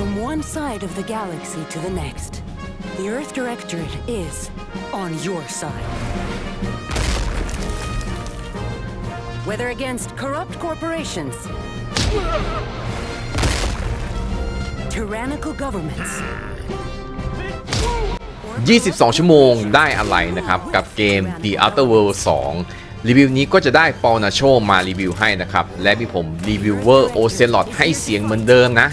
From one side of the galaxy to the next, the Earth Directorate is on your side. Whether against corrupt corporations, tyrannical governments, 22 ชั่วโมงได้อะไรนะครับ กับเกม The Outer World 2 รีวิวนี้ก็จะได้ปอนาโชมารีวิวให้นะครับ และมีผมรีวิวเวอร์โอเซลอตให้เสียงเหมือนเดิมนะ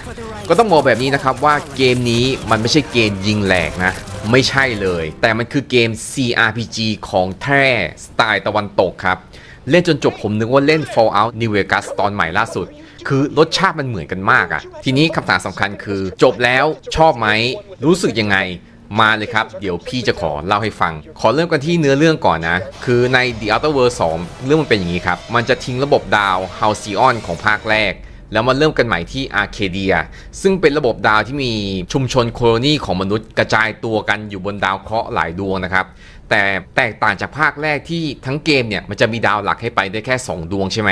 ก็ต้องบอกแบบนี้นะครับว่าเกมนี้มันไม่ใช่เกมยิงแหลกนะ ไม่ใช่เลย แต่มันคือเกม CRPG ของแท้สไตล์ตะวันตกครับเล่นจนจบผมนึกว่าเล่น Fallout New Vegas ตอนใหม่ล่าสุด คือรสชาติมันเหมือนกันมากอะทีนี้คำถามสำคัญคือ จบแล้วชอบไหม รู้สึกยังไง มาเลยครับ เดี๋ยวพี่จะขอเล่าให้ฟัง ขอเริ่มกันที่เนื้อเรื่องก่อนนะ คือใน The Outer World 2 เรื่องมันเป็นอย่างนี้ครับ มันจะทิ้งระบบดาว Halcyon ของภาคแรก แล้วมาเริ่มกันใหม่ที่อาร์เคเดีย ซึ่งเป็นระบบดาวที่มีชุมชนโคโลนีของมนุษย์กระจายตัวกันอยู่บนดาวเคราะห์หลายดวงนะครับ แต่แตกต่างจากภาคแรกที่ทั้งเกมเนี่ยมันจะมีดาวหลักให้ไปได้แค่ 2 ดวงใช่ไหม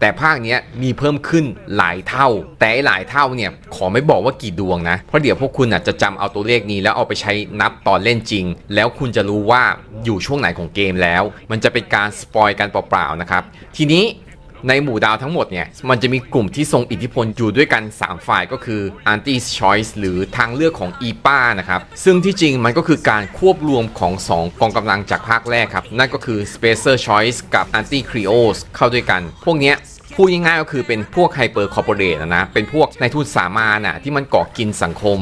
แต่ภาคนี้มีเพิ่มขึ้นหลายเท่า แต่หลายเท่าเนี่ยขอไม่บอกว่ากี่ดวงนะ เพราะเดี๋ยวพวกคุณอะจะจำเอาตัวเลขนี้แล้วเอาไปใช้นับตอนเล่นจริง แล้วคุณจะรู้ว่าอยู่ช่วงไหนของเกมแล้ว มันจะเป็นการสปอยกันเปล่าๆนะครับ ทีนี้ ในหมู่ดาวทั้งหมดเนี่ย มันจะมีกลุ่มที่ทรงอิทธิพลอยู่ด้วยกัน 3 ฝ่ายก็คือ anti choice หรือทางเลือกของ EPA นะครับ ซึ่งที่จริงมันก็คือการควบรวมของ 2 กองกำลังจากภาคแรกครับ นั่นก็คือ Spacer Choice กับ anti Creos เข้าด้วยกัน พวกเนี้ยพูดง่ายๆก็คือเป็นพวกไฮเปอร์คอร์ปอเรทนะ เป็นพวกนายทุนสามาน่ะที่มันเกาะกินสังคม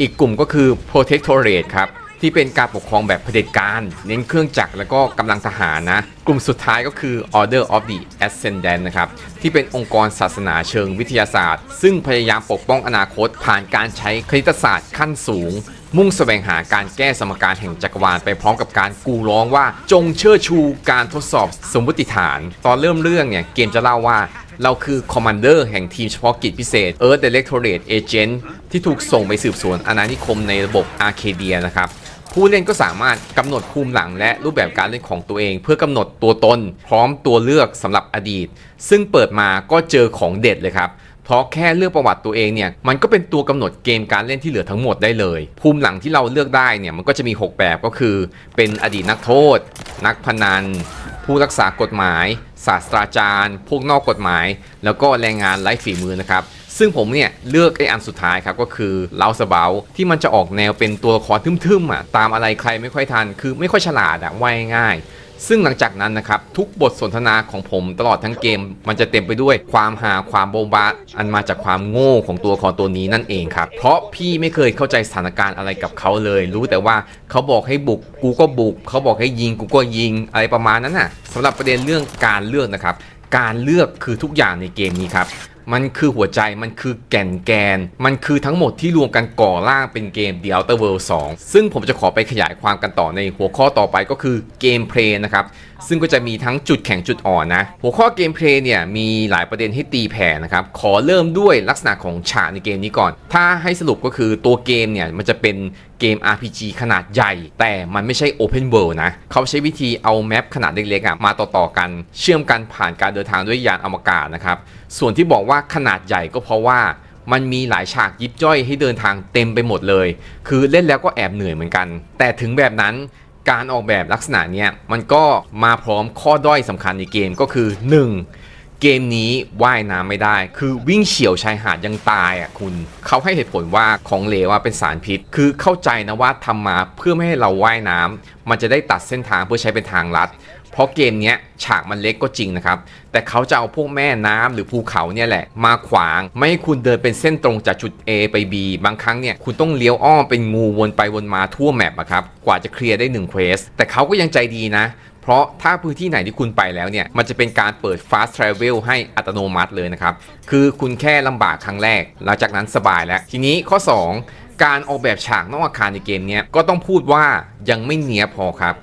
อีกกลุ่มก็คือ protectorate ครับ ที่เป็นการปกครองแบบเผด็จการ เน้นเครื่องจักรแล้วก็กำลังทหารนะ กลุ่มสุดท้ายก็คือ Order of the Ascendant นะครับ ที่เป็นองค์กรศาสนาเชิงวิทยาศาสตร์ ซึ่งพยายามปกป้องอนาคต ผ่านการใช้คณิตศาสตร์ขั้นสูง มุ่งแสวงหาการแก้สมการแห่งจักรวาลไปพร้อมกับการกูร้องว่าจงเชิดชูการทดสอบสมมติฐาน ตอนเริ่มเรื่องเนี่ยเกมจะเล่าว่าเราคือคอมมานเดอร์แห่งทีมเฉพาะกิจพิเศษ Earth Directorate Agent ที่ถูกส่งไปสืบสวนอาณานิคมในระบบอาร์เคเดียนะครับ ผู้เล่นก็สามารถกำหนดภูมิหลังและรูปแบบการเล่นของตัวเอง เพื่อกำหนดตัวตน พร้อมตัวเลือกสำหรับอดีต ซึ่งเปิดมาก็เจอของเด็ดเลยครับ เพราะแค่เลือกประวัติตัวเองเนี่ยมันก็เป็นตัวกำหนดเกมการเล่นที่เหลือทั้งหมดได้เลย ภูมิหลังที่เราเลือกได้เนี่ยมันก็จะมี 6 แบบก็คือ เป็นอดีตนักโทษ นักพนัน ผู้รักษากฎหมาย ศาสตราจารย์ พวกนอกกฎหมาย แล้วก็แรงงานไร้ฝีมือนะครับซึ่งผมเนี่ยเลือกไอ้อันสุดท้ายครับก็คือเลาสเบลที่มันจะออกแนวเป็นตัวละครทึมๆอะตามอะไรใครไม่ค่อยทัน คือไม่ค่อยฉลาดอะว่ายง่าย ซึ่งหลังจากนั้นนะครับทุกบทสนทนาของผมตลอดทั้งเกม มันจะเต็มไปด้วยความหาความโบบะอันมาจากความโง่ของตัวครตัวนี้นั่นเองครับเพราะพี่ไม่เคยเข้าใจสถานการณ์อะไรกับเขาเลย รู้แต่ว่าเขาบอกให้บุกกูก็บุก เขาบอกให้ยิงกูก็ยิงอะไรประมาณนั้นน่ะสำหรับประเด็นเรื่องการเลือกนะครับการเลือกคือทุกอย่างในเกมนี้ครับ มันคือหัวใจมันคือแก่นแกน มันคือทั้งหมดที่รวมกันก่อร่างเป็นเกม The Outer World 2 ซึ่งผมจะขอไปขยายความกันต่อในหัวข้อต่อไปก็คือเกมเพลย์นะครับซึ่งก็จะมีทั้งจุดแข็งจุดอ่อนนะ หัวข้อเกมเพลย์เนี่ยมีหลายประเด็นให้ตีแผ่นะครับ ขอเริ่มด้วยลักษณะของฉากในเกมนี้ก่อน ถ้าให้สรุปก็คือตัวเกมเนี่ยมันจะเป็นเกม RPG ขนาดใหญ่ แต่มันไม่ใช่ Open World นะ เขาใช้วิธีเอาแมปขนาดเล็กๆมาต่อๆกัน เชื่อมกันผ่านการเดินทางด้วยยานอวกาศนะครับ ส่วนที่บอกว่าขนาดใหญ่ก็เพราะว่ามันมีหลายฉากยิบย่อยให้เดินทางเต็มไปหมดเลย คือเล่นแล้วก็แอบเหนื่อยเหมือนกัน แต่ถึงแบบนั้น การออกแบบลักษณะเนี้ยมันก็มาพร้อมข้อด้อยสำคัญในเกมก็คือ 1. เกมนี้ว่ายน้ำไม่ได้ คือวิ่งเฉียวชายหาดยังตายอะคุณเขาให้เหตุผลว่าของเหลวเป็นสารพิษ คือเข้าใจนะว่าทำมาเพื่อไม่ให้เราว่ายน้ำมันจะได้ตัดเส้นทางเพื่อใช้เป็นทางลัด เพราะเกมเนี้ยฉากมันเล็กก็จริงนะครับ แต่เขาจะเอาพวกแม่น้ำหรือภูเขาเนี่ยแหละ มาขวาง ไม่ให้คุณเดินเป็นเส้นตรงจากจุด A ไป B บางครั้งเนี่ยคุณต้องเลี้ยวอ้อมเป็นงูวนไปวนมาทั่วแมปอะครับ กว่าจะเคลียร์ได้1เควส แต่เขาก็ยังใจดีนะเพราะถ้าพื้นที่ไหนที่คุณไปแล้วเนี่ย มันจะเป็นการเปิด fast travel ให้อัตโนมัติเลยนะครับ คือคุณแค่ลำบากครั้งแรก หลังจากนั้นสบายแล้ว ทีนี้ข้อ 2 การออกแบบฉากนอกอาคารในเกมนี้ก็ต้องพูดว่ายังไม่เนียพอครับ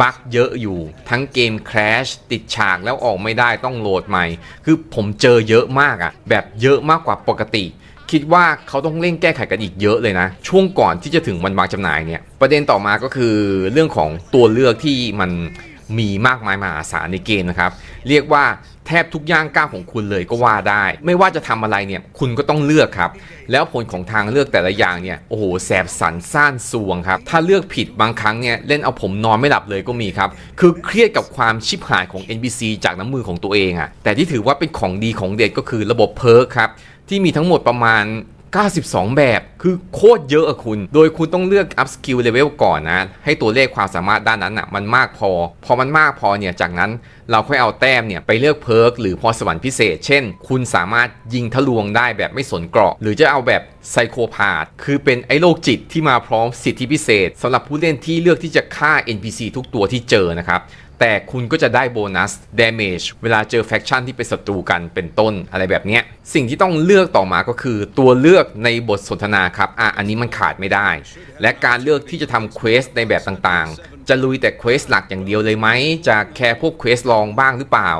บั๊กเยอะอยู่ ทั้งเกมแคลชติดฉากแล้วออกไม่ได้ต้องโหลดใหม่ คือผมเจอเยอะมากอะแบบเยอะมากกว่าปกติ คิดว่าเขาต้องเร่งแก้ไขกันอีกเยอะเลยนะ ช่วงก่อนที่จะถึงวันวางจำหน่ายเนี่ย ประเด็นต่อมาก็คือเรื่องของตัวเลือกที่มันมีมากมายมหาศาลในเกมนะครับ เรียกว่า แทบทุกย่างก้าวของคุณเลยก็ว่าได้ ไม่ว่าจะทำอะไรเนี่ยคุณก็ต้องเลือกครับ แล้วผลของทางเลือกแต่ละอย่างเนี่ยโอ้โหแสบสันซ่านสวงครับ ถ้าเลือกผิดบางครั้งเนี่ยเล่นเอาผมนอนไม่หลับเลยก็มีครับ คือเครียดกับความชิบหายของ NPC จากน้ำมือของตัวเองอะแต่ที่ถือว่าเป็นของดีของเด็ดก็คือระบบเพิร์กครับที่มีทั้งหมดประมาณ 92 แบบคือโคตรเยอะอะคุณ โดยคุณต้องเลือก up skill level ก่อนนะ ให้ตัวเลขความสามารถด้านนั้นอะมันมากพอ พอมันมากพอเนี่ย จากนั้นเราค่อยเอาแต้มเนี่ย ไปเลือกเพิร์กหรือพรสวรรค์พิเศษ เช่น คุณสามารถยิงทะลวงได้แบบไม่สนเกราะ หรือจะเอาแบบไซโคพาธคือเป็นไอ้โรคจิตที่มาพร้อมสิทธิพิเศษสำหรับผู้เล่นที่เลือกที่จะฆ่า NPC ทุกตัวที่เจอนะครับ แต่คุณก็จะได้โบนัส damage เวลาเจอแฟคชั่นที่เป็นศัตรูกันเป็นต้นอะไรแบบนี้ สิ่งที่ต้องเลือกต่อมาก็คือตัวเลือกในบทสนทนาครับ อะ อันนี้มันขาดไม่ได้ และการเลือกที่จะทำเควสในแบบต่างๆ จะลุยแต่เควสหลักอย่างเดียวเลยไหม จะแคร์พวกเควสลองบ้างหรือเปล่า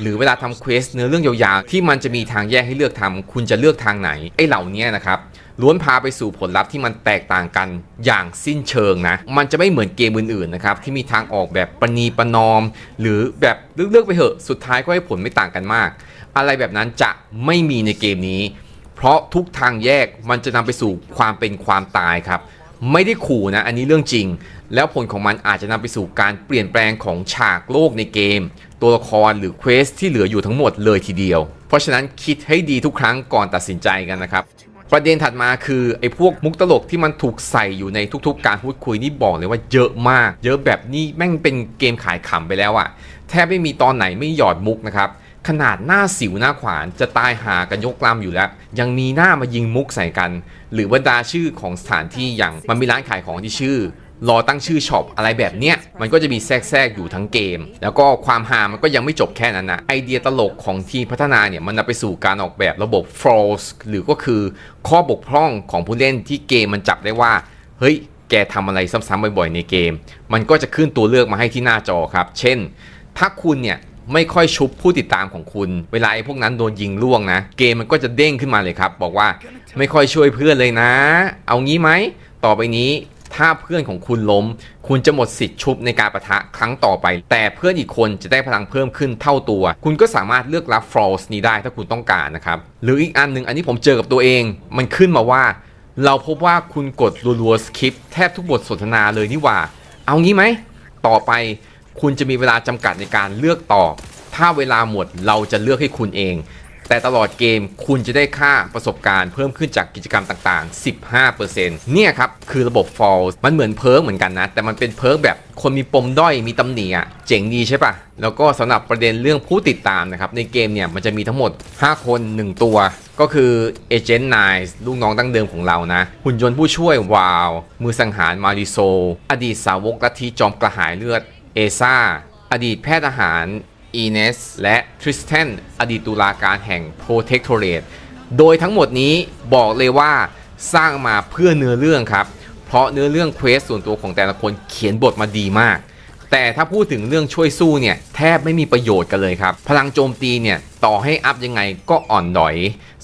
หรือเวลาทำเควสเนื้อเรื่องยาวๆ ที่มันจะมีทางแยกให้เลือกทำคุณจะเลือกทางไหน ไอ้เหล่านี้นะครับ ล้วนพาไปสู่ผลลัพธ์ที่มันแตกต่างกันอย่างสิ้นเชิงนะ มันจะไม่เหมือนเกมอื่นๆนะครับที่มีทางออกแบบประนีประนอม หรือแบบเลือกๆไปเหอะสุดท้ายก็ให้ผลไม่ต่างกันมาก อะไรแบบนั้นจะไม่มีในเกมนี้ เพราะทุกทางแยกมันจะนำไปสู่ความเป็นความตายครับไม่ได้ขู่นะ อันนี้เรื่องจริง แล้วผลของมันอาจจะนำไปสู่การเปลี่ยนแปลงของฉากโลกในเกม ตัวละครหรือเควสที่เหลืออยู่ทั้งหมดเลยทีเดียว เพราะฉะนั้นคิดให้ดีทุกครั้งก่อนตัดสินใจกันนะครับ ประเด็นถัดมาคือไอ้พวกมุกตลกที่มันถูกใส่อยู่ในทุกๆ การพูดคุยนี่บอกเลยว่าเยอะมาก เยอะแบบนี้แม่งเป็นเกมขายขำไปแล้วอะแทบไม่มีตอนไหนไม่หยอดมุกนะครับขนาดหน้าสิวหน้าขวานจะตายหากันยกลำอยู่แล้ว ยังมีหน้ามายิงมุกใส่กัน หรือบรรดาชื่อของสถานที่อย่างมันมีร้านขายของที่ชื่อ รอตั้งชื่อช็อปอะไรแบบเนี้ยมันก็จะมีแทรกๆอยู่ทั้งเกม แล้วก็ความฮามันก็ยังไม่จบแค่นั้นนะไอเดียตลกของทีมพัฒนาเนี่ยมันนำไปสู่การออกแบบระบบ flaws หรือก็คือข้อบกพร่องของผู้เล่นที่เกมมันจับได้ว่า เฮ้ย แกทำอะไรซ้ำๆบ่อยๆในเกม มันก็จะขึ้นตัวเลือกมาให้ที่หน้าจอครับ เช่น ถ้าคุณเนี่ยไม่ค่อยชุบผู้ติดตามของคุณ เวลาไอ้พวกนั้นโดนยิงล่วงนะ เกมมันก็จะเด้งขึ้นมาเลยครับ บอกว่าไม่ค่อยช่วยเพื่อนเลยนะ เอางี้ไหม ต่อไปนี้ ถ้าเพื่อนของคุณล้ม คุณจะหมดสิทธิ์ชุบในการประทะครั้งต่อไป แต่เพื่อนอีกคนจะได้พลังเพิ่มขึ้นเท่าตัว คุณก็สามารถเลือกรับฟลอสนี้ได้ถ้าคุณต้องการนะครับ หรืออีกอันหนึ่งอันนี้ผมเจอกับตัวเอง มันขึ้นมาว่า เราพบว่าคุณกดรัวๆสคริปแทบทุกบทสนทนาเลยนี่ว่า เอางี้ไหมต่อไปคุณจะมีเวลาจำกัดในการเลือกตอบ ถ้าเวลาหมดเราจะเลือกให้คุณเอง แต่ตลอดเกมคุณจะได้ค่าประสบการณ์เพิ่มขึ้นจากกิจกรรมต่างๆ 15%เนี่ยครับ คือระบบ Falls มันเหมือนเพิร์กเหมือนกันนะ แต่มันเป็นเพิร์กแบบคนมีปมด้อยมีตำหนิอะเจ๋งดีใช่ปะแล้วก็สำหรับประเด็นเรื่องผู้ติดตามนะครับ ในเกมเนี่ยมันจะมีทั้งหมด 5 คน 1 ตัว ก็คือเอเจนต์ไนส์ลูกน้องดั้งเดิมของเรานะ หุ่นยนต์ผู้ช่วยวาว มือสังหารมาริโซ อดีตสาวกลัทธิจอมกระหายเลือดเอซ่าอดีตแพทย์ทหาร อีเนสและทริสแตนอดีตตุลาการแห่ง Protectorate โดยทั้งหมดนี้บอกเลยว่าสร้างมาเพื่อเนื้อเรื่องครับ เพราะเนื้อเรื่องเควสส่วนตัวของแต่ละคนเขียนบทมาดีมาก แต่ถ้าพูดถึงเรื่องช่วยสู้เนี่ยแทบไม่มีประโยชน์กันเลยครับ พลังโจมตีเนี่ยต่อให้อัพยังไงก็อ่อนดอย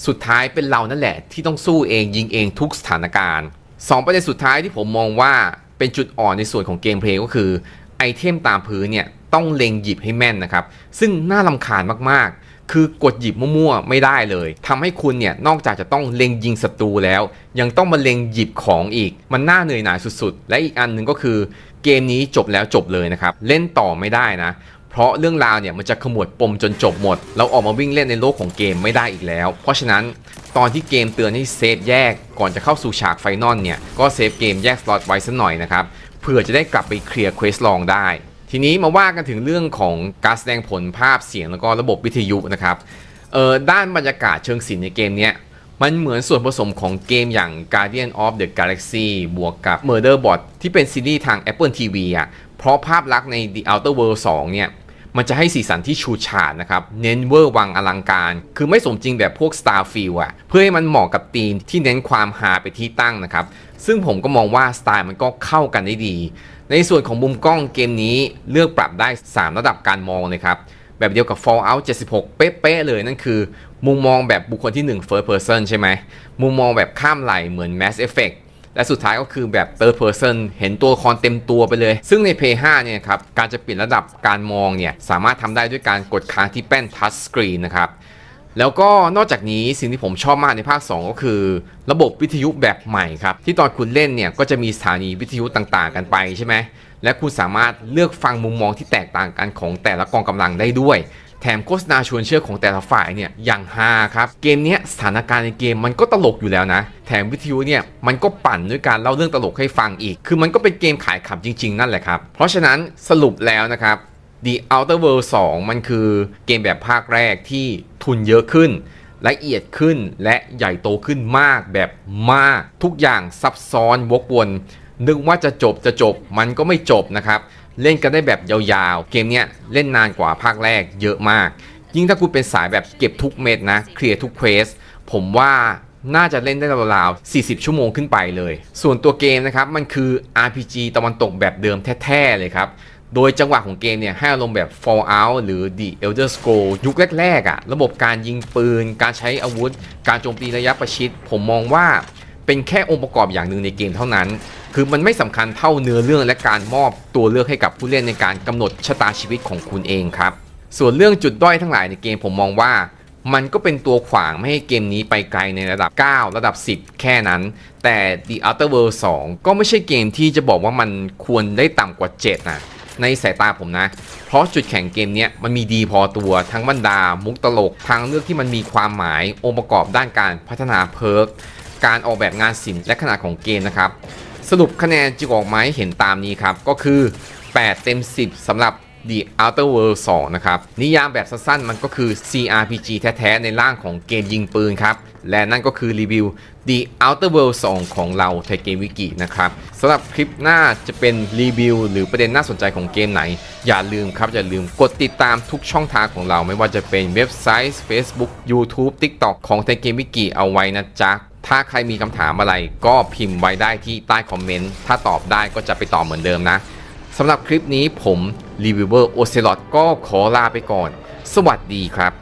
สุดท้ายเป็นเรานั่นแหละ ที่ต้องสู้เองยิงเองทุกสถานการณ์สองประเด็นสุดท้ายที่ผมมองว่าเป็นจุดอ่อนในส่วนของเกมเพลย์ก็คือไอเทมตามพื้นเนี่ย ต้องเล็งหยิบให้แม่นนะครับ ซึ่งน่าลำคาญมากๆ คือกดหยิบมั่วๆ ไม่ได้เลยทำให้คุณเนี่ยนอกจากจะต้องเล็งยิงศัตรูแล้ว ยังต้องมาเล็งหยิบของอีก มันน่าเหนื่อยหน่ายสุดๆ และอีกอันหนึ่งก็คือเกมนี้จบแล้วจบเลยนะครับ เล่นต่อไม่ได้นะ เพราะเรื่องราวเนี่ยมันจะขมวดปมจนจบหมด เราออกมาวิ่งเล่นในโลกของเกมไม่ได้อีกแล้ว เพราะฉะนั้นตอนที่เกมเตือนให้เซฟแยกก่อนจะเข้าสู่ฉากไฟนอลเนี่ยก็เซฟเกมแยกสล็อตไว้สักหน่อยนะครับเผื่อจะได้กลับไปเคลียร์เควสลองได้ ทีนี้มาว่ากันถึงเรื่องของการแสดงผลภาพเสียงแล้วก็ระบบวิทยุนะครับเออด้านบรรยากาศเชิงศิลป์ในเกมเนี้ยมันเหมือนส่วนผสมของเกมอย่าง Guardian of the Galaxy บวกกับ Murderbot ที่เป็นซีรีส์ทาง Apple TV อะเพราะภาพลักษณ์ใน The Outer World 2 เนี่ย มันจะให้สีสันที่ชูชาดนะครับ เน้นเวอร์วังอลังการ คือไม่สมจริงแบบพวก Starfield อะ เพื่อให้มันเหมาะกับธีมที่เน้นความฮาไปที่ตั้งนะครับ ซึ่งผมก็มองว่าสไตล์มันก็เข้ากันได้ดี ในส่วนของมุมกล้องเกมนี้เลือกปรับได้ 3 ระดับการมองเลยครับ แบบเดียวกับ Fallout 76 เป๊ะๆเลยนั่นคือ มุมมองแบบบุคคลที่ 1 First Person ใช่ไหม มุมมองแบบข้ามไหลเหมือน Mass Effect และสุดท้ายก็คือแบบ third person เห็นตัวละครเต็มตัวไปเลย ซึ่งใน Play 5เนี่ยครับ การจะเปลี่ยนระดับการมองเนี่ย สามารถทำได้ด้วยการกดค้างที่แป้น touch screen นะครับ แล้วก็นอกจากนี้สิ่งที่ผมชอบมากในภาค 2 ก็คือ ระบบวิทยุแบบใหม่ครับ ที่ตอนคุณเล่นเนี่ยก็จะมีสถานีวิทยุต่างๆ กันไปใช่ไหมและคุณสามารถเลือกฟังมุมมองที่แตกต่างกันของแต่ละกองกำลังได้ด้วย แถมโฆษณาชวนเชื่อของแต่ละฝ่ายเนี่ยอย่างฮาครับ เกมนี้สถานการณ์ในเกมมันก็ตลกอยู่แล้วนะ แถมวิทยุเนี่ยมันก็ปั่นด้วยการเล่าเรื่องตลกให้ฟังอีก คือมันก็เป็นเกมขายขำจริง ๆ นั่นแหละครับ เพราะฉะนั้นสรุปแล้วนะครับ The Outer World 2 มันคือเกมแบบภาคแรกที่ ทุนเยอะขึ้น ละเอียดขึ้นและใหญ่โตขึ้นมากแบบมากทุกอย่างซับซ้อนวกวนนึกว่าจะจบจะจบมันก็ไม่จบนะครับ เล่นกันได้แบบยาวๆ เกมเนี้ยเล่นนานกว่าภาคแรกเยอะมาก ยิ่งถ้าคุณเป็นสายแบบเก็บทุกเม็ดนะเคลียร์ทุกเควสผมว่าน่าจะเล่นได้ราวๆ 40 ชั่วโมงขึ้นไปเลย ส่วนตัวเกมนะครับ มันคือ RPG ตะวันตกแบบเดิมแท้ ๆ เลยครับ โดยจังหวะของเกมเนี่ยให้อารมณ์แบบ Fallout หรือ The Elder Scrolls ยุคแรกๆอะ่ะระบบการยิงปืน การใช้อาวุธ การโจมตีระยะประชิด ผมมองว่าเป็นแค่องค์ประกอบอย่างหนึ่งในเกมเท่านั้น คือมันไม่สำคัญเท่าเนื้อเรื่องและการมอบตัวเลือกให้กับผู้เล่นในการกำหนดชะตาชีวิตของคุณเองครับ ส่วนเรื่องจุดด้อยทั้งหลายในเกมผมมองว่ามันก็เป็นตัวขวางไม่ให้เกมนี้ไปไกลในระดับ 9 ระดับ 10 แค่นั้น แต่ The Outer World 2 ก็ไม่ใช่เกมที่จะบอกว่ามันควรได้ต่ำกว่า 7นะ ในสายตาผมนะ เพราะจุดแข็งเกมเนี้ยมันมีดีพอตัวทั้งบรรดา มุกตลกทางเลือกที่มันมีความหมายองค์ประกอบด้านการพัฒนาเพิร์กการออกแบบงานศิลป์และขนาดของเกมนะครับ สรุปคะแนนจึงออกมาให้เห็นตามนี้ครับ ก็คือ 8 เต็ม 10สำหรับ The Outer World 2 นะครับ นิยามแบบสั้นๆ มันก็คือ CRPG แท้ๆ ในร่างของเกมยิงปืนครับ และนั่นก็คือรีวิว The Outer World 2 ของเราไทยเกมวิกินะครับสำหรับคลิปหน้าจะเป็นรีวิว หรือประเด็นน่าสนใจของเกมไหน อย่าลืมครับ อย่าลืมกดติดตามทุกช่องทางของเรา ไม่ว่าจะเป็นเว็บไซต์ Facebook YouTube TikTok ของไทยเกมวิกิเอาไว้นะจ๊ะถ้าใครมีคำถามอะไรก็พิมพ์ไว้ได้ที่ใต้คอมเมนต์ ถ้าตอบได้ก็จะไปตอบเหมือนเดิมนะ สำหรับคลิปนี้ผมรีวิวเวอร์โอเซลอตก็ขอลาไปก่อน สวัสดีครับ